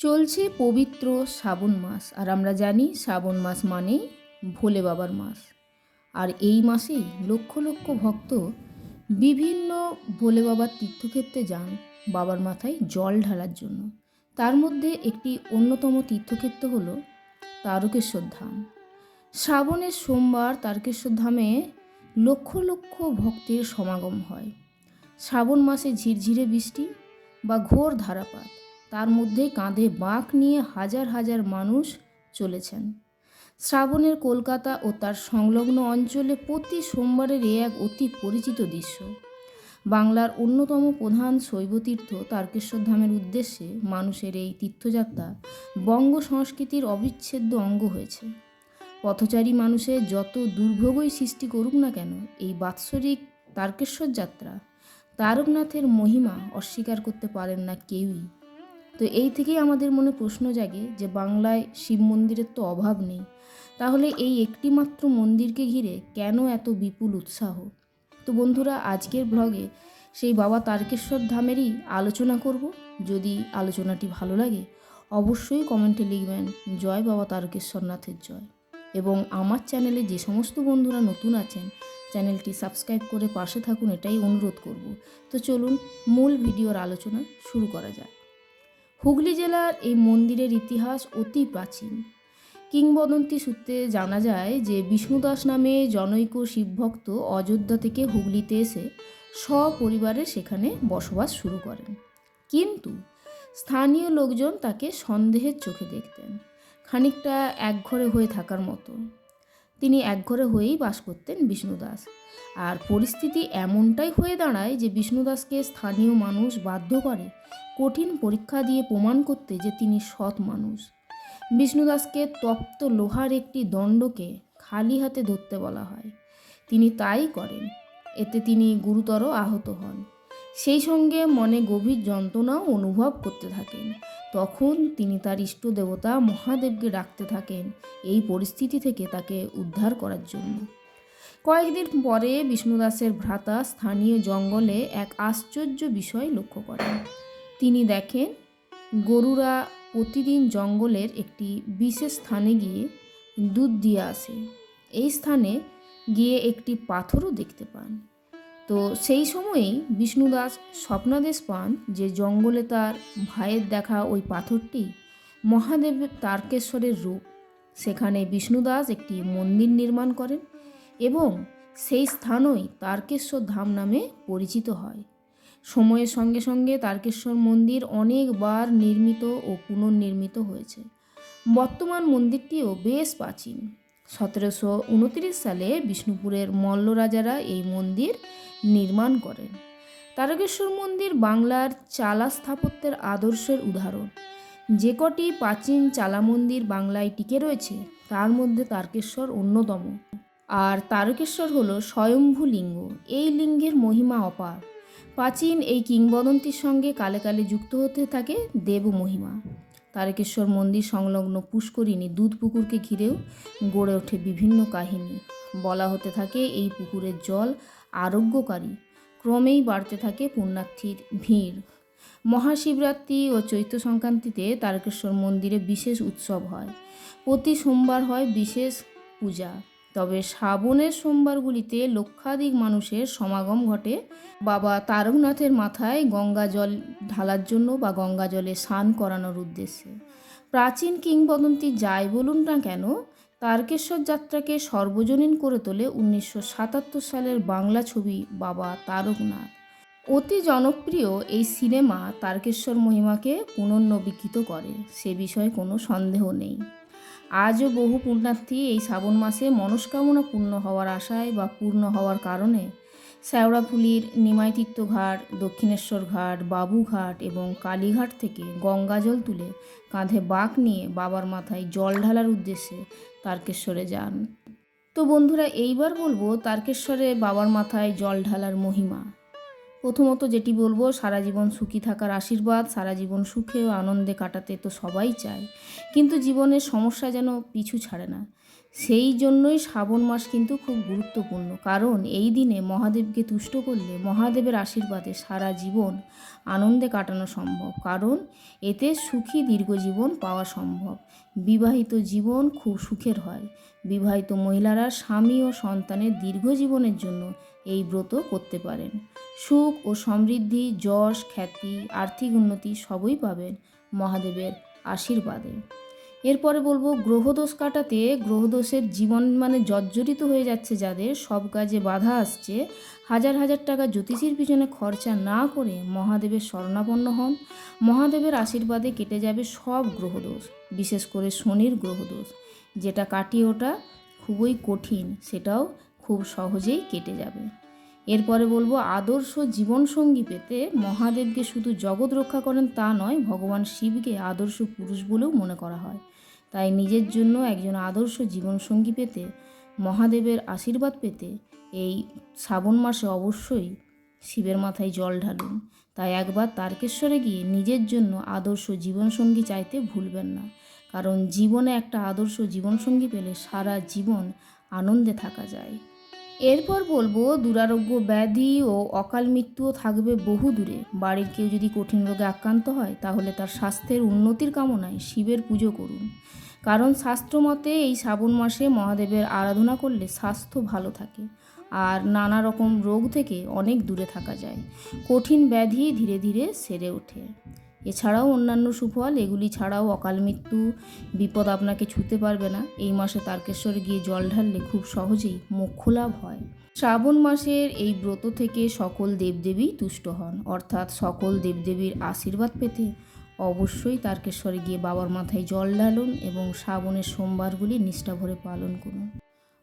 চলছে পবিত্র শ্রাবণ মাস, আর আমরা জানি শ্রাবণ মাস মানেই ভোলে বাবার মাস। আর এই মাসেই লক্ষ লক্ষ ভক্ত বিভিন্ন ভোলে বাবার তীর্থক্ষেত্রে যান বাবার মাথায় জল ঢালার জন্য। তার মধ্যে একটি অন্যতম তীর্থক্ষেত্র হল তারকেশ্বর ধাম। শ্রাবণের সোমবার তারকেশ্বর ধামে লক্ষ লক্ষ ভক্তের সমাগম হয়। শ্রাবণ মাসে ঝিরঝিরে বৃষ্টি বা ঘোর ধারাপাত। তার মধ্যে কাঁধে বাঁক নিয়ে হাজার হাজার মানুষ চলেছেন। শ্রাবণের কলকাতা ও তার সংলগ্ন অঞ্চলে প্রতি সোমবারের এ এক অতি পরিচিত দৃশ্য। বাংলার অন্যতম প্রধান শৈবতীর্থ তারকেশ্বর ধামের উদ্দেশ্যে মানুষের এই তীর্থযাত্রা বঙ্গ সংস্কৃতির অবিচ্ছেদ্য অঙ্গ হয়েছে। পথচারী মানুষের যত দুর্ভোগই সৃষ্টি করুক না কেন, এই বাৎসরিক তারকেশ্বর যাত্রা তারকনাথের মহিমা অস্বীকার করতে পারেন না কেউই। তো এই থেকেই আমাদের মনে প্রশ্ন জাগে যে বাংলায় শিব মন্দিরের তো অভাব নেই। তাহলে এই একটি মাত্র মন্দিরকে ঘিরে কেন এত বিপুল উৎসাহ? তো বন্ধুরা, আজকের ব্লগে সেই বাবা তারকেশ্বর ধামেরই আলোচনা করব। যদি আলোচনাটি ভালো লাগে, অবশ্যই কমেন্টে লিখবেন, জয় বাবা তারকেশ্বরনাথের জয়। এবং আমার চ্যানেলে যে সমস্ত বন্ধুরা নতুন আছেন, চ্যানেলটি সাবস্ক্রাইব করে পাশে থাকুন, এটাই অনুরোধ করব। তো চলুন, মূল ভিডিওর আলোচনা শুরু করা যাক। হুগলি জেলার এই মন্দিরের ইতিহাস অতি প্রাচীন। কিংবদন্তি সূত্রে জানা যায় যে বিষ্ণুদাস নামে জনৈক শিবভক্ত অযোধ্যা থেকে হুগলিতে এসে সপরিবারে সেখানে বসবাস শুরু করেন। কিন্তু স্থানীয় লোকজন তাকে সন্দেহের চোখে দেখতেন। খানিকটা একঘরে হয়ে থাকার মতো। তিনি একঘরে হয়েই বাস করতেন বিষ্ণুদাস। আর পরিস্থিতি এমনটাই হয়ে দাঁড়ায় যে বিষ্ণুদাসকে স্থানীয় মানুষ বাধ্য করে কঠিন পরীক্ষা দিয়ে প্রমাণ করতে যে তিনি সৎ মানুষ। বিষ্ণুদাসকে তপ্ত লোহার একটি দণ্ডকে খালি হাতে ধরতে বলা হয়। তিনি তাই করেন, এতে তিনি গুরুতর আহত হন। সেই সঙ্গে মনে গভীর যন্ত্রণাও অনুভব করতে থাকেন। তখন তিনি তার ইষ্ট দেবতা মহাদেবকে ডাকতে থাকেন এই পরিস্থিতি থেকে তাকে উদ্ধার করার জন্য। কয়েকদিন পরে বিষ্ণুদাসের ভ্রাতা স্থানীয় জঙ্গলে এক আশ্চর্য বিষয় লক্ষ্য করেন। তিনি দেখেন গরুরা প্রতিদিন জঙ্গলের একটি বিশেষ স্থানে গিয়ে দুধ দিয়ে আসে। এই স্থানে গিয়ে একটি পাথরও দেখতে পান। তো সেই সময়েই বিষ্ণুদাস স্বপ্নাদেশ পান যে জঙ্গলে তার ভাইয়ের দেখা ওই পাথরটি মহাদেব তারকেশ্বরের রূপ। সেখানে বিষ্ণুদাস একটি মন্দির নির্মাণ করেন এবং সেই স্থানই তারকেশ্বর ধাম নামে পরিচিত হয়। সময়ের সঙ্গে সঙ্গে তারকেশ্বর মন্দির অনেকবার নির্মিত ও পুনর্নির্মিত হয়েছে। বর্তমান মন্দিরটিও বেশ প্রাচীন। সতেরোশো উনত্রিশ সালে বিষ্ণুপুরের মল্ল রাজারা এই মন্দির নির্মাণ করেন। তারকেশ্বর মন্দির বাংলার চালা স্থাপত্যের আদর্শের উদাহরণ। যে কটি প্রাচীন চালা মন্দির বাংলায় টিকে রয়েছে, তার মধ্যে তারকেশ্বর অন্যতম। আর তারকেশ্বর হলো স্বয়ম্ভু লিঙ্গ। এই লিঙ্গের মহিমা অপার। প্রাচীন এই কিংবদন্তির সঙ্গে কালে কালে যুক্ত হতে থাকে দেব মহিমা তারকেশ্বর মন্দির সংলগ্ন পুষ্করিণী দুধ পুকুরকে ঘিরেও গড়ে ওঠে বিভিন্ন কাহিনী। বলা হতে থাকে, এই পুকুরের জল আরোগ্যকারী। ক্রমেই বাড়তে থাকে পুণ্যার্থীর ভিড়। মহাশিবরাত্রি ও চৈত্র সংক্রান্তিতে তারকেশ্বর মন্দিরে বিশেষ উৎসব হয়। প্রতি সোমবার হয় বিশেষ পূজা। তবে শ্রাবণের সোমবারগুলিতে লক্ষাধিক মানুষের সমাগম ঘটে। বাবা তারকনাথের মাথায় গঙ্গা জল ঢালার জন্য বা গঙ্গা জলে স্নান করানোর উদ্দেশ্যে। প্রাচীন কিংবদন্তি যাই বলুন না কেন, তারকেশ্বর যাত্রাকে সর্বজনীন করে তোলে উনিশশো সাতাত্তর সালের বাংলা ছবি বাবা তারকনাথ। অতি জনপ্রিয় এই সিনেমা তারকেশ্বর মহিমাকে পুনর্নবীকৃত করে, সে বিষয়ে কোনো সন্দেহ নেই। আজও বহু পুণ্যার্থী এই শ্রাবণ মাসে মনস্কামনা পূর্ণ হওয়ার আশায় বা পূর্ণ হওয়ার কারণে শ্যাওড়াফুলির নিমাইতীর্থ ঘাট দক্ষিণেশ্বর ঘাট, বাবুঘাট এবং কালীঘাট থেকে গঙ্গাজল তুলে কাঁধে বাঁক নিয়ে বাবার মাথায় জল ঢালার উদ্দেশ্যে তারকেশ্বরে যান। তো বন্ধুরা, এইবার বলব তারকেশ্বরে বাবার মাথায় জল ঢালার মহিমা। প্রথমত যেটি বলব, সারা জীবন সুখী থাকার আশীর্বাদ, সারা জীবন সুখে ও আনন্দে কাটাতে তো সবাই চায়। কিন্তু জীবনের সমস্যা যেন পিছু ছাড়ে না। সেই জন্যই শ্রাবণ মাস কিন্তু খুব গুরুত্বপূর্ণ। কারণ এই দিনে মহাদেবকে তুষ্ট করলে মহাদেবের আশীর্বাদে সারা জীবন আনন্দে কাটানো সম্ভব। কারণ এতে সুখী দীর্ঘজীবন পাওয়া সম্ভব। বিবাহিত জীবন খুব সুখের হয়। বিবাহিত মহিলারা স্বামী ও সন্তানের দীর্ঘ জীবনের জন্য এই ব্রত করতে পারেন। সুখ ও সমৃদ্ধি, যশ, খ্যাতি, আর্থিক উন্নতি সবই পাবেন মহাদেবের আশীর্বাদে। এরপরে বলব, গ্রহদোষ কাটাতে গ্রহদোষের জীবন মানে জর্জরিত হয়ে যাচ্ছে যাদের, সব কাজে বাধা আসছে। হাজার হাজার টাকা জ্যোতিষীর পিছনে খরচা না করে মহাদেবের শরণাপন্ন হন। মহাদেবের আশীর্বাদে কেটে যাবে সব গ্রহদোষ, বিশেষ করে শনির গ্রহদোষ। যেটা কাটিয়ে ওটা খুবই কঠিন, সেটাও খুব সহজেই কেটে যাবে। এরপরে বলব, আদর্শ জীবনসঙ্গী পেতে মহাদেবকে শুধু জগৎ রক্ষা করেন তা নয়, ভগবান শিবকে আদর্শ পুরুষ বলেও মনে করা হয়। তাই নিজের জন্য একজন আদর্শ জীবনসঙ্গী পেতে, মহাদেবের আশীর্বাদ পেতে এই শ্রাবণ মাসে অবশ্যই শিবের মাথায় জল ঢালুন। তাই একবার তারকেশ্বরে গিয়ে নিজের জন্য আদর্শ জীবনসঙ্গী চাইতে ভুলবেন না। কারণ জীবনে একটা আদর্শ জীবনসঙ্গী পেলে সারা জীবন আনন্দে থাকা যায়। এরপর বলব দুরারোগ্য ব্যাধি ও অকাল মৃত্যুও থাকবে বহু দূরে। বাড়ির কেউ যদি কঠিন রোগে আক্রান্ত হয়, তাহলে তার স্বাস্থ্যের উন্নতির কামনায় শিবের পুজো করুন। কারণ শাস্ত্রমতে এই শ্রাবণ মাসে মহাদেবের আরাধনা করলে স্বাস্থ্য ভালো থাকে আর নানা রকম রোগ থেকে অনেক দূরে থাকা যায়। কঠিন ব্যাধি ধীরে ধীরে সেরে ওঠে। এছাড়াও অন্যান্য সুফল এগুলি ছাড়াও অকাল মৃত্যু, বিপদ আপনাকে ছুতে পারবে না। এই মাসে তারকেশ্বরে গিয়ে জল ঢাললে খুব সহজেই মোক্ষ লাভ হয়। শ্রাবণ মাসের এই ব্রত থেকে সকল দেবদেবী তুষ্ট হন। অর্থাৎ সকল দেবদেবীর আশীর্বাদ পেতে অবশ্যই তারকেশ্বরে গিয়ে বাবার মাথায় জল ঢালুন এবং শ্রাবণের সোমবারগুলি নিষ্ঠা ভরে পালন করুন।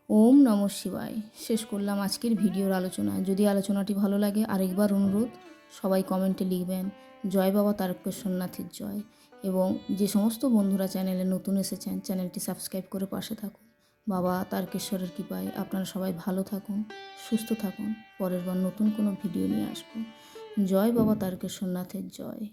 ওম নম শিবায়। শেষ করলাম আজকের ভিডিওর আলোচনা। যদি আলোচনাটি ভালো লাগে, আরেকবার অনুরোধ সবাই কমেন্টে লিখবেন, জয় বাবা তারকেশ্বরনাথের জয়। এবং যে সমস্ত বন্ধুরা চ্যানেলে নতুন এসেছেন, চ্যানেলটি সাবস্ক্রাইব করে পাশে থাকুন। বাবা তারকেশ্বরের কৃপায় আপনারা সবাই ভালো থাকুন, সুস্থ থাকুন। পরের বার নতুন কোনো ভিডিও নিয়ে আসব। জয় বাবা তারকেশ্বরনাথের জয়।